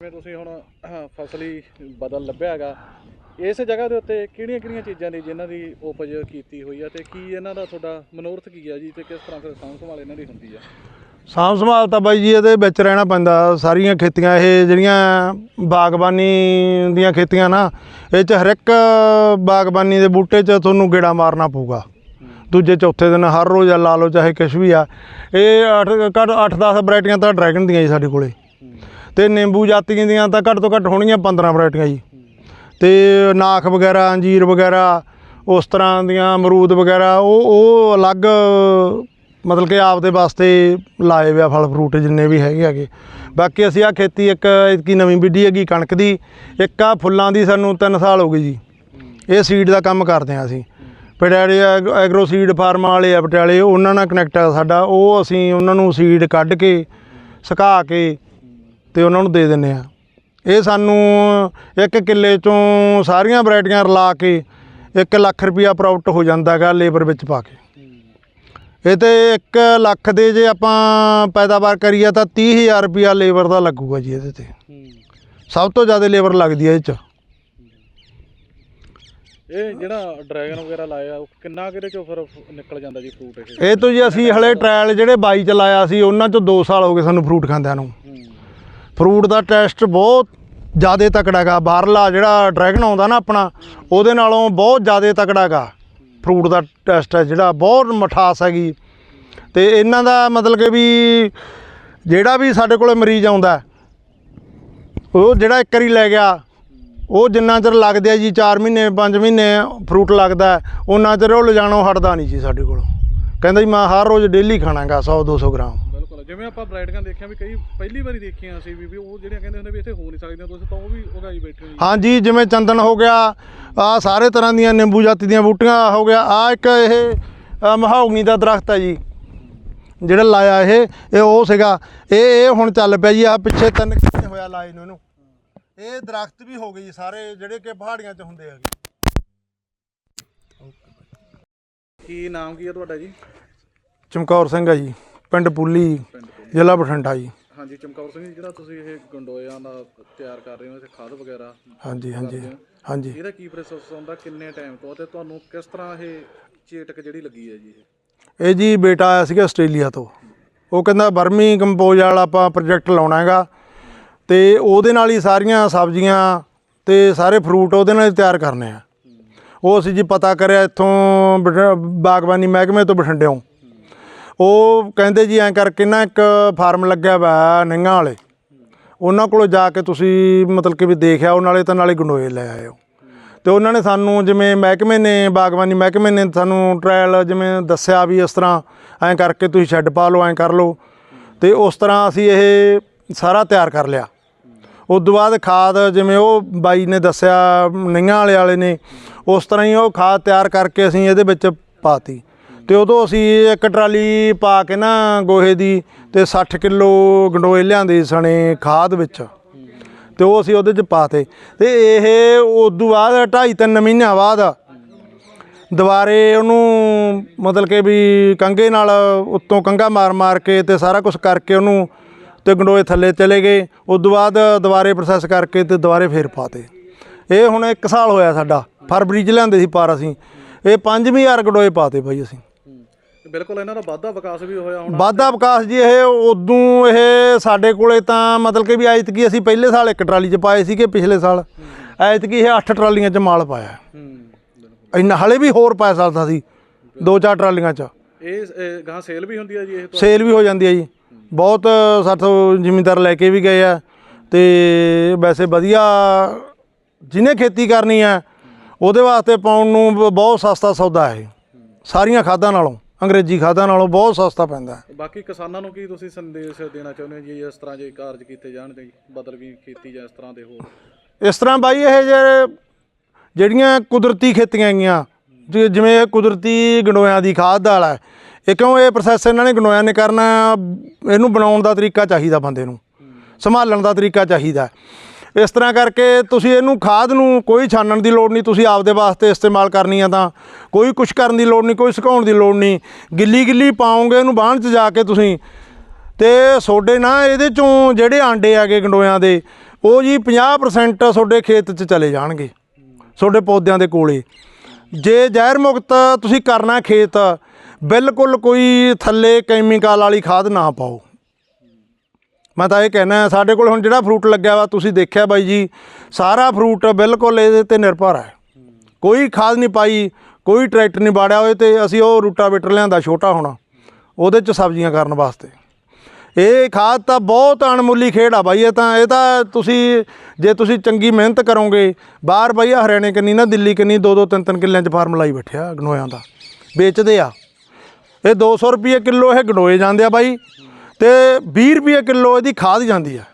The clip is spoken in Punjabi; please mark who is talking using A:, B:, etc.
A: ਜਿਵੇਂ ਤੁਸੀਂ ਹੁਣ ਫਸਲੀ ਬਦਲ ਲੱਭਿਆ ਹੈਗਾ ਇਸ ਜਗ੍ਹਾ ਦੇ ਉੱਤੇ ਕਿਹੜੀਆਂ-ਕਿਹੜੀਆਂ ਚੀਜ਼ਾਂ ਨੇ ਜਿਨ੍ਹਾਂ ਦੀ ਉਪਜ ਕੀਤੀ ਹੋਈ ਹੈ ਤੇ ਕੀ ਇਹਨਾਂ ਦਾ ਤੁਹਾਡਾ ਮਨੋਰਥ ਕੀ ਹੈ ਜੀ ਤੇ ਕਿਸ ਤਰ੍ਹਾਂ ਫਿਰ ਸਾਂਭ ਸੰਭਾਲ ਇਹਨਾਂ ਦੀ ਹੁੰਦੀ ਹੈ
B: ਸਾਂਭ ਸੰਭਾਲ ਤਾਂ ਬਾਈ ਜੀ ਇਹਦੇ ਵਿੱਚ ਰਹਿਣਾ ਪੈਂਦਾ ਸਾਰੀਆਂ ਖੇਤੀਆਂ ਇਹ ਜਿਹੜੀਆਂ ਬਾਗਬਾਨੀ ਦੀਆਂ ਖੇਤੀਆਂ ਨਾ ਇਹ ਚ ਹਰ ਇੱਕ ਬਾਗਬਾਨੀ ਦੇ ਬੂਟੇ 'ਚ ਤੁਹਾਨੂੰ ਗੇੜਾ ਮਾਰਨਾ ਪਊਗਾ। ਦੂਜੇ ਚੌਥੇ ਦਿਨ ਹਰ ਰੋਜ਼ ਲਾ ਲਓ ਚਾਹੇ ਕੁਛ ਵੀ ਆ ਇਹ 8 ਘੱਟ 8-10 ਵੈਰਾਈਟੀਆਂ ਤਾਂ ਡਰੈਗਨ ਦੀਆਂ ਜੀ ਸਾਡੇ ਕੋਲੇ। ਤੇ ਨਿੰਬੂ ਜਾਤੀਆਂ ਦੀਆਂ ਤਾਂ ਘੱਟ ਤੋਂ ਘੱਟ ਹੋਣਗੀਆਂ 15 ਵੈਰਾਈਟੀਆਂ ਜੀ। ਤੇ ਨਾਖ ਵਗੈਰਾ, ਅੰਜੀਰ ਵਗੈਰਾ, ਉਸ ਤਰ੍ਹਾਂ ਦੀਆਂ ਅਮਰੂਦ ਵਗੈਰਾ, ਉਹ ਉਹ ਅਲੱਗ, ਮਤਲਬ ਕਿ ਆਪਦੇ ਵਾਸਤੇ ਲਾਏ ਹੋਏ ਆ ਫਲ ਫਰੂਟ ਜਿੰਨੇ ਵੀ ਹੈਗੇ ਹੈਗੇ। ਬਾਕੀ ਅਸੀਂ ਆ ਖੇਤੀ ਇੱਕ ਇਤਕੀ ਨਵੀਂ ਵਿੱਢੀ ਹੈਗੀ ਕਣਕ ਦੀ। ਇੱਕ ਆ ਫੁੱਲਾਂ ਦੀ ਸਾਨੂੰ 3 ਸਾਲ ਹੋ ਗਏ ਜੀ। ਇਹ ਸੀਡ ਦਾ ਕੰਮ ਕਰਦੇ ਆ ਅਸੀਂ। ਪਟਿਆਲੇ ਐਗ- ਐਗਰੋ ਸੀਡ ਫਾਰਮ ਵਾਲੇ ਆ ਪਟਿਆਲੇ, ਉਹਨਾਂ ਨਾਲ ਕਨੈਕਟ ਆ ਸਾਡਾ। ਉਹ ਅਸੀਂ ਉਹਨਾਂ ਨੂੰ ਸੀਡ ਕੱਢ ਕੇ, ਸੁਕਾ ਕੇ ਤੇ ਉਹਨਾਂ ਨੂੰ ਦੇ ਦਿੰਨੇ ਆ। ਇਹ ਸਾਨੂੰ ਇੱਕ ਕਿੱਲੇ ਚੋਂ ਸਾਰੀਆਂ ਵੈਰਾਈਟੀਆਂ ਰਲਾ ਕੇ 1 ਲੱਖ ਰੁਪਿਆ ਪ੍ਰੋਫਿਟ ਹੋ ਜਾਂਦਾ ਹੈਗਾ ਲੇਬਰ ਵਿੱਚ ਪਾ ਕੇ। ਇਹ ਤੇ 1 ਲੱਖ ਦੇ ਜੇ ਆਪਾਂ ਪੈਦਾਵਾਰ ਕਰੀਏ ਤਾਂ 30000 ਰੁਪਿਆ ਲੇਬਰ ਦਾ ਲੱਗੂਗਾ ਜੀ ਇਹਦੇ ਤੇ। ਸਭ ਤੋਂ ਜ਼ਿਆਦਾ ਲੇਬਰ ਲੱਗਦੀ ਹੈ ਇਹ 'ਚ।
A: ਇਹ ਜਿਹੜਾ ਡਰੈਗਨ ਵਗੈਰਾ ਲਾਇਆ ਉਹ ਕਿੰਨਾ ਕਿਹਦੇ ਚੋਂ ਫਿਰ ਨਿਕਲ ਜਾਂਦਾ ਜੀ ਫਰੂਟ ਇਹ?
B: ਇਹ ਤੋਂ ਜੀ ਅਸੀਂ ਹਲੇ ਟ੍ਰਾਇਲ ਜਿਹੜੇ 22 ਚ ਲਾਇਆ ਸੀ ਉਹਨਾਂ ਚੋਂ 2 ਸਾਲ ਹੋ ਗਏ ਸਾਨੂੰ ਫਰੂਟ ਖਾਂਦਿਆਂ ਨੂੰ। ਫਰੂਟ ਦਾ ਟੈਸਟ ਬਹੁਤ ਜ਼ਿਆਦਾ ਤਕੜਾ ਹੈਗਾ ਬਾਹਰਲਾ ਜਿਹੜਾ ਡਰੈਗਨ ਆਉਂਦਾ ਨਾ ਆਪਣਾ ਉਹਦੇ ਨਾਲੋਂ ਬਹੁਤ ਜ਼ਿਆਦਾ ਤਕੜਾ ਹੈਗਾ ਫਰੂਟ ਦਾ ਟੈਸਟ ਹੈ ਜਿਹੜਾ ਬਹੁਤ ਮਠਾਸ ਹੈਗੀ। ਤੇ ਇਹਨਾਂ ਦਾ ਮਤਲਬ ਕਿ ਵੀ ਜਿਹੜਾ ਵੀ ਸਾਡੇ ਕੋਲੇ ਮਰੀਜ਼ ਆਉਂਦਾ ਉਹ ਜਿਹੜਾ ਇੱਕ ਵਾਰੀ ਲੈ ਗਿਆ ਉਹ ਜਿੰਨਾ ਚਿਰ ਲੱਗਦੇ ਆ ਜੀ 4 ਮਹੀਨੇ 5 ਮਹੀਨੇ ਫਰੂਟ ਲੱਗਦਾ ਹੈ, ਉਹਨਾਂ ਚਿਰ ਉਹ ਲਿਜਾਣੋਂ ਹਟਦਾ ਨਹੀਂ ਜੀ ਸਾਡੇ ਕੋਲੋਂ। ਕਹਿੰਦਾ ਜੀ ਮੈਂ ਹਰ ਰੋਜ਼ ਡੇਲੀ ਖਾਣਾਗਾ 100 200 ਗ੍ਰਾਮ।
A: ਜਿਵੇਂ ਆਪਾਂ ਬ੍ਰਾਈਡਗਨ ਦੇਖਿਆ ਵੀ ਕਈ ਪਹਿਲੀ ਵਾਰੀ ਦੇਖੀਆਂ ਅਸੀਂ ਵੀ ਵੀ ਉਹ ਜਿਹੜੀਆਂ ਕਹਿੰਦੇ ਹੁੰਦੇ ਵੀ ਇੱਥੇ ਹੋ ਨਹੀਂ ਸਕਦੀਆਂ ਤੁਸੀਂ ਤਾਂ ਉਹ ਵੀ ਉਗਾਈ ਬੈਠੇ ਹੋ ਜੀ।
B: ਹਾਂਜੀ ਜਿਵੇਂ ਚੰਦਨ ਹੋ ਗਿਆ ਆ ਸਾਰੇ ਤਰ੍ਹਾਂ ਦੀਆਂ ਨਿੰਬੂ ਜਾਤੀ ਦੀਆਂ ਬੂਟੀਆਂ ਹੋ ਗਿਆ ਆ ਇੱਕ ਇਹ ਮਹਾਉਣੀ ਦਾ ਦਰਖਤ ਹੈ ਜੀ ਜਿਹੜਾ ਲਾਇਆ ਇਹ ਇਹ ਉਹ ਸੀਗਾ ਇਹ ਇਹ ਹੁਣ ਚੱਲ ਪਿਆ ਜੀ ਆ ਪਿੱਛੇ ਤਿੰਨ ਕੁ ਮਹੀਨੇ ਹੋਇਆ ਲਾਏ ਨੂੰ ਇਹਨੂੰ। ਇਹ ਦਰਖਤ ਵੀ ਹੋ ਗਏ ਜੀ ਸਾਰੇ ਜਿਹੜੇ ਕਿ ਪਹਾੜੀਆਂ 'ਚ ਹੁੰਦੇ ਹੈਗੇ।
A: ਕੀ ਨਾਮ ਕੀ ਹੈ ਤੁਹਾਡਾ ਜੀ?
B: ਚਮਕੌਰ ਸਿੰਘ ਹੈ ਜੀ ਪਿੰਡ ਪੁੱਲੀ। ਜ਼ਿਲ੍ਹਾ ਬਠਿੰਡਾ ਜੀ।
A: ਹਾਂਜੀ ਚਮਕੌਰ ਸਿੰਘ ਜੀ ਜਿਹੜਾ ਤੁਸੀਂ ਇਹ ਗੰਡੋਇਆਂ ਦਾ ਤਿਆਰ ਕਰ ਰਹੇ ਹੋ ਤੇ ਖਾਦ ਵਗੈਰਾ
B: ਹਾਂਜੀ ਹਾਂਜੀ ਹਾਂਜੀ।
A: ਇਹਦਾ ਕੀ ਪ੍ਰੋਸੈਸ ਹੁੰਦਾ ਕਿੰਨੇ ਟਾਈਮ ਤੋਂ ਤੇ ਤੁਹਾਨੂੰ ਕਿਸ ਤਰ੍ਹਾਂ ਇਹ ਚੇਟਕ ਜਿਹੜੀ ਲੱਗੀ ਹੈ ਜੀ ਇਹ?
B: ਇਹ ਜੀ ਬੇਟਾ ਆਇਆ ਸੀਗਾ ਆਸਟ੍ਰੇਲੀਆ ਤੋਂ। ਉਹ ਕਹਿੰਦਾ ਬਰਮੀ ਕੰਪੋਜ਼ ਵਾਲਾ ਆਪਾਂ ਪ੍ਰੋਜੈਕਟ ਲਾਉਣਾ ਹੈਗਾ। ਤੇ ਉਹਦੇ ਨਾਲ ਹੀ ਸਾਰੀਆਂ ਸਬਜ਼ੀਆਂ ਤੇ ਸਾਰੇ ਫਰੂਟ ਉਹਦੇ ਨਾਲ ਹੀ ਤਿਆਰ ਕਰਨੇ ਆ। ਉਹ ਅਸੀਂ ਜੀ ਪਤਾ ਕਰਿਆ ਇੱਥੋਂ ਬਠ- ਬਾਗਬਾਨੀ ਮਹਿਕਮੇ ਤੋਂ ਬਠਿੰਡਿਓਂ। ਉਹ ਕਹਿੰਦੇ ਜੀ ਐਂ ਕਰਕੇ ਨਾ ਇੱਕ ਫਾਰਮ ਲੱਗਿਆ ਵਾ ਨਿੰਗਾ ਵਾਲੇ। ਉਹਨਾਂ ਕੋਲੋਂ ਜਾ ਕੇ ਤੁਸੀਂ ਮਤਲਬ ਕਿ ਵੀ ਦੇਖਿਆ, ਉਹ ਨਾਲੇ ਤਾਂ ਨਾਲੇ ਗੰਡੋਏ ਲੈ ਆਇਓ ਤੇ ਉਹਨਾਂ ਨੇ ਸਾਨੂੰ ਜਿਵੇਂ ਮਹਿਕਮੇ ਨੇ, ਬਾਗਬਾਨੀ ਮਹਿਕਮੇ ਨੇ ਸਾਨੂੰ ਟ੍ਰਾਇਲ ਜਿਵੇਂ ਦੱਸਿਆ ਵੀ ਇਸ ਤਰ੍ਹਾਂ ਐਂ ਕਰਕੇ ਤੁਸੀਂ ਸ਼ੈੱਡ ਪਾ ਲਓ, ਐਂ ਕਰ ਲਓ। ਤੇ ਉਸ ਤਰ੍ਹਾਂ ਅਸੀਂ ਇਹ ਸਾਰਾ ਤਿਆਰ ਕਰ ਲਿਆ। ਉਸ ਤੋਂ ਬਾਅਦ ਖਾਦ ਜਿਵੇਂ ਉਹ ਬਾਈ ਨੇ ਦੱਸਿਆ ਨਈਆਂ ਵਾਲੇ ਵਾਲੇ ਨੇ, ਉਸ ਤਰ੍ਹਾਂ ਹੀ ਉਹ ਖਾਦ ਤਿਆਰ ਕਰਕੇ ਅਸੀਂ ਇਹਦੇ ਵਿੱਚ ਪਾਤੀ। ਤੇ ਉਦੋਂ ਅਸੀਂ ਇੱਕ ਟਰਾਲੀ ਪਾ ਕੇ ਨਾ ਗੋਹੇ ਦੀ ਤੇ 60 ਕਿਲੋ ਗੰਡੋਏ ਲਿਆਂਦੇ ਸਣੇ ਖਾਦ ਵਿੱਚ। ਤੇ ਉਹ ਅਸੀਂ ਉਹਦੇ ਚ ਪਾਤੇ। ਤੇ ਇਹ ਉਦੋਂ ਬਾਅਦ 2.5 3 ਮਹੀਨਿਆਂ ਬਾਅਦ ਦੁਬਾਰੇ ਉਹਨੂੰ ਮਤਲਬ ਕਿ ਵੀ ਕੰਗੇ ਨਾਲ ਉੱਤੋਂ ਕੰਗਾ ਮਾਰ ਮਾਰ ਕੇ ਤੇ ਸਾਰਾ ਕੁਝ ਕਰਕੇ ਉਹਨੂੰ ਤੇ ਗੰਡੋਏ ਥੱਲੇ ਚਲੇ ਗਏ। ਉਦੋਂ ਬਾਅਦ ਦੁਬਾਰੇ ਪ੍ਰੋਸੈਸ ਕਰਕੇ ਤੇ ਦੁਬਾਰੇ ਫੇਰ ਪਾਤੇ। ਇਹ ਹੁਣ 1 ਸਾਲ ਹੋਇਆ ਸਾਡਾ। ਫਰਵਰੀ ਚ ਲਿਆਂਦੇ ਸੀ ਪਾਰ ਅਸੀਂ। ਇਹ 5000 ਗੰਡੋਏ ਪਾਤੇ ਭਾਈ ਅਸੀਂ।
A: ਬਿਲਕੁਲ ਇਹਨਾਂ ਦਾ ਵਾਧਾ ਵਿਕਾਸ ਵੀ ਹੋਇਆ ਹੋਣਾ।
B: ਵਾਧਾ ਵਿਕਾਸ ਜੀ ਇਹ ਉਦੋਂ ਇਹ ਸਾਡੇ ਕੋਲੇ ਤਾਂ ਮਤਲਬ ਕਿ ਵੀ ਐਤਕੀ ਅਸੀਂ ਪਹਿਲੇ ਸਾਲ ਇੱਕ ਟਰਾਲੀ 'ਚ ਪਾਏ ਸੀਗੇ ਪਿਛਲੇ ਸਾਲ। ਐਤਕੀ ਇਹ 8 ਟਰਾਲੀਆਂ 'ਚ ਮਾਲ ਪਾਇਆ। ਇੰਨਾ ਹਲੇ ਵੀ ਹੋਰ ਪਾ ਸਕਦਾ ਸੀ ਦੋ ਚਾਰ ਟਰਾਲੀਆਂ 'ਚ।
A: ਇਹ ਗਾਂ ਸੇਲ ਵੀ ਹੁੰਦੀ ਹੈ ਜੀ ਇਹ
B: ਸੇਲ ਵੀ ਹੋ ਜਾਂਦੀ ਹੈ ਜੀ। ਬਹੁਤ ਸਾਥੋਂ ਜ਼ਿਮੀਂਦਾਰ ਲੈ ਕੇ ਵੀ ਗਏ ਆ ਤੇ ਵੈਸੇ ਵਧੀਆ ਜਿਹਨੇ ਖੇਤੀ ਕਰਨੀ ਆ ਉਹਦੇ ਵਾਸਤੇ ਪਾਉਣ ਨੂੰ ਬਹੁਤ ਸਸਤਾ ਸੌਦਾ ਹੈ। ਸਾਰੀਆਂ ਖਾਦਾਂ ਨਾਲੋਂ। ਅੰਗਰੇਜ਼ੀ ਖਾਦਾਂ ਨਾਲੋਂ ਬਹੁਤ ਸਸਤਾ ਪੈਂਦਾ ਹੈ।
A: ਬਾਕੀ ਕਿਸਾਨਾਂ ਨੂੰ ਕੀ ਤੁਸੀਂ ਸੰਦੇਸ਼ ਦੇਣਾ ਚਾਹੁੰਦੇ ਹੋ ਜੀ ਇਸ ਤਰ੍ਹਾਂ ਜੇ ਕਾਰਜ ਕੀਤੇ ਜਾਣ ਤੇ ਬਦਲਵੀਂ ਖੇਤੀ ਜਾਂ ਇਸ ਤਰ੍ਹਾਂ ਦੇ ਹੋਰ?
B: ਇਸ ਤਰ੍ਹਾਂ ਬਾਈ ਇਹ ਜਿਹੜੇ ਜਿਹੜੀਆਂ ਕੁਦਰਤੀ ਖੇਤੀਆਂ ਹੈਗੀਆਂ ਜਿ- ਜਿਵੇਂ ਇਹ ਕੁਦਰਤੀ ਗੰਡੋਇਆਂ ਦੀ ਖਾਦ ਵਾਲਾ ਹੈ ਇਹ ਕਿਉਂ ਇਹ ਪ੍ਰੋਸੈਸ ਇਹਨਾਂ ਨੇ ਗੰਡੋਇਆਂ ਨੇ ਕਰਨਾ ਇਹਨੂੰ ਬਣਾਉਣ ਦਾ ਤਰੀਕਾ ਚਾਹੀਦਾ ਬੰਦੇ ਨੂੰ ਸੰਭਾਲਣ ਦਾ ਤਰੀਕਾ ਚਾਹੀਦਾ ਇਸ ਤਰ੍ਹਾਂ ਕਰਕੇ ਤੁਸੀਂ ਇਹਨੂੰ ਖਾਦ ਨੂੰ ਕੋਈ ਛਾਨਣ ਦੀ ਲੋੜ ਨਹੀਂ, ਤੁਸੀਂ ਆਪਦੇ ਵਾਸਤੇ ਇਸਤੇਮਾਲ ਕਰਨੀ ਆ ਤਾਂ। ਕੋਈ ਕੁਛ ਕਰਨ ਦੀ ਲੋੜ ਨਹੀਂ, ਕੋਈ ਸੁਕਾਉਣ ਦੀ ਲੋੜ ਨਹੀਂ। ਗਿੱਲੀ ਗਿੱਲੀ ਪਾਓਗੇ ਇਹਨੂੰ ਬਾਹਣ 'ਚ ਜਾ ਕੇ ਤੁਸੀਂ। ਤੇ ਤੁਹਾਡੇ ਨਾ ਇਹਦੇ ਚੋਂ ਜਿਹੜੇ ਆਂਡੇ ਆਗੇ ਗੰਡੋਇਆਂ ਦੇ, ਉਹ ਜੀ 50% ਤੁਹਾਡੇ ਖੇਤ 'ਚ ਚਲੇ ਜਾਣਗੇ ਤੁਹਾਡੇ ਪੌਦਿਆਂ ਦੇ ਕੋਲੇ। ਜੇ ਜ਼ਹਿਰ ਮੁਕਤ ਤੁਸੀਂ ਕਰਨਾ ਖੇਤ, ਬਿਲਕੁਲ ਕੋਈ ਥੱਲੇ ਕੈਮੀਕਲ ਵਾਲੀ ਖਾਦ ਨਾ ਪਾਓ। ਮੈਂ ਤਾਂ ਇਹ ਕਹਿਣਾ ਸਾਡੇ ਕੋਲ ਹੁਣ ਜਿਹੜਾ ਫਰੂਟ ਲੱਗਿਆ ਵਾ, ਤੁਸੀਂ ਦੇਖਿਆ ਬਾਈ ਜੀ, ਸਾਰਾ ਫਰੂਟ ਬਿਲਕੁਲ ਇਹਦੇ ਤੇ ਨਿਰਭਰ ਹੈ। ਕੋਈ ਖਾਦ ਨਹੀਂ ਪਾਈ, ਕੋਈ ਟਰੈਕਟਰ ਨਹੀਂ ਬਾੜਿਆ ਹੋਏ ਤੇ ਅਸੀਂ ਉਹ ਰੂਟਾਵੇਟਰ ਲਿਆਂਦਾ ਛੋਟਾ ਹੋਣਾ, ਉਹਦੇ 'ਚ ਸਬਜ਼ੀਆਂ ਕਰਨ ਵਾਸਤੇ। ਇਹ ਖਾਦ ਤਾਂ ਬਹੁਤ ਅਣਮੁੱਲੀ ਖੇਡ ਆ ਬਾਈ, ਇਹ ਤਾਂ ਇਹ ਤਾਂ ਤੁਸੀਂ, ਜੇ ਤੁਸੀਂ ਚੰਗੀ ਮਿਹਨਤ ਕਰੋਗੇ, ਬਾਹਰ ਬਾਈ ਹਰਿਆਣੇ ਕੰਨੀ ਨਾ, ਦਿੱਲੀ ਕੰਨੀ, ਦੋ ਦੋ ਤਿੰਨ ਤਿੰਨ ਕਿੱਲਿਆਂ 'ਚ ਫਾਰਮ ਲਾਈ ਬੈਠਿਆ ਗਨੋਇਆਂ ਦਾ, ਵੇਚਦੇ ਆ। ਇਹ 200 ਰੁਪਏ ਕਿਲੋ ਇਹ ਗਨੋਏ ਜਾਂਦੇ ਆ ਬਾਈ। ਤੇ 20 ਰੁਪਏ ਕਿਲੋ ਇਹਦੀ ਖਾਦ ਜਾਂਦੀ ਆ।